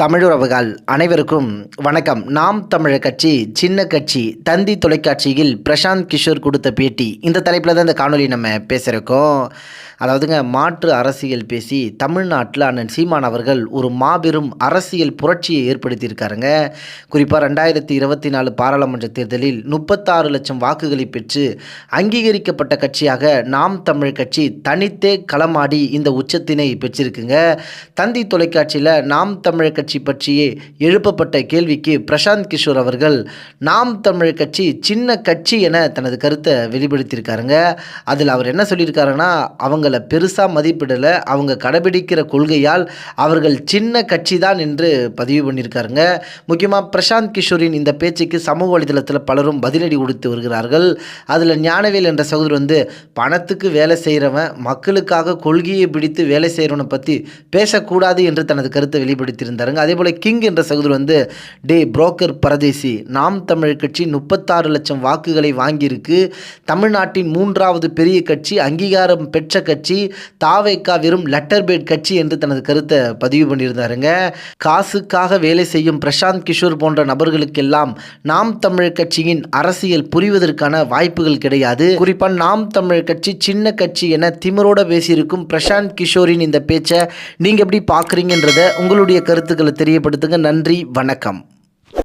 தமிழுறவுகள் அனைவருக்கும் வணக்கம். நாம் தமிழர் கட்சி சின்ன கட்சி தந்தி தொலைக்காட்சியில் பிரசாந்த் கிஷோர் கொடுத்த பேட்டி. இந்த தலைப்பில் தான் இந்த காணொலி நம்ம பேசுகிறோம் அதாவதுங்க மாற்று அரசியல் பேசி தமிழ்நாட்டில் அண்ணன் சீமான் அவர்கள் ஒரு மாபெரும் அரசியல் புரட்சியை ஏற்படுத்தியிருக்காருங்க. குறிப்பாக ரெண்டாயிரத்தி இருபத்தி நாலு பாராளுமன்ற தேர்தலில் முப்பத்தாறு லட்சம் வாக்குகளை பெற்று அங்கீகரிக்கப்பட்ட கட்சியாக நாம் தமிழ் கட்சி தனித்தே களமாடி இந்த உச்சத்தினை பெற்றிருக்குங்க. தந்தி தொலைக்காட்சியில் நாம் தமிழர் கட்சி பற்றியே எழுப்பப்பட்ட கேள்விக்கு பிரசாந்த் கிஷோர் அவர்கள் நாம் தமிழர் கட்சி சின்ன கட்சி என தனது கருத்தை வெளிப்படுத்தியிருக்காருங்க. அதில் அவர் என்ன சொல்லியிருக்காருன்னா அவங்கள பெருசாக மதிப்பிடலை அவங்க கடைபிடிக்கிற கொள்கையால் அவர்கள் சின்ன கட்சி தான் என்று பதிவு பண்ணியிருக்காருங்க. முக்கியமாக பிரசாந்த் கிஷோரின் இந்த பேச்சுக்கு சமூக வலைதளத்தில் பலரும் பதிலடி கொடுத்து வருகிறார்கள். அதில் ஞானவேல் என்ற சகோதரர் வந்து பணத்துக்கு வேலை செய்கிறவன் மக்களுக்காக கொள்கையை பிடித்து வேலை செய்கிறவனை பற்றி பேசக்கூடாது என்று தனது கருத்தை வெளிப்படுத்தியிருந்தாருங்க. அதே போல் கிங் என்ற சகோதரர் வந்து டே புரோக்கர் பரதேசி நாம் தமிழ் கட்சி முப்பத்தாறு லட்சம் வாக்குகளை வாங்கியிருக்கு. தமிழ்நாட்டின் மூன்றாவது பெரிய கட்சி அங்கீகாரம் பெற்ற கட்சி தாவேக்கா வெறும் லெட்டர் பேட் கட்சி என்று தனது கருத்தை பதிவு பண்ணியிருந்தாருங்க. காசுக்காக வேலை செய்யும் பிரசாந்த் கிஷோர் போன்ற நபர்களுக்கெல்லாம் நாம் தமிழ் கட்சியின் அரசியல் புரிவதற்கான வாய்ப்புகள் கிடையாது. குறிப்பாக நாம் தமிழ் கட்சி சின்ன கட்சி என திமிரோட பேசியிருக்கும் பிரசாந்த் கிஷோரின் இந்த பேச்சை நீங்கள் எப்படி பார்க்குறீங்கன்றத உங்களுடைய கருத்துக்களை தெரியப்படுத்துங்க. நன்றி வணக்கம்.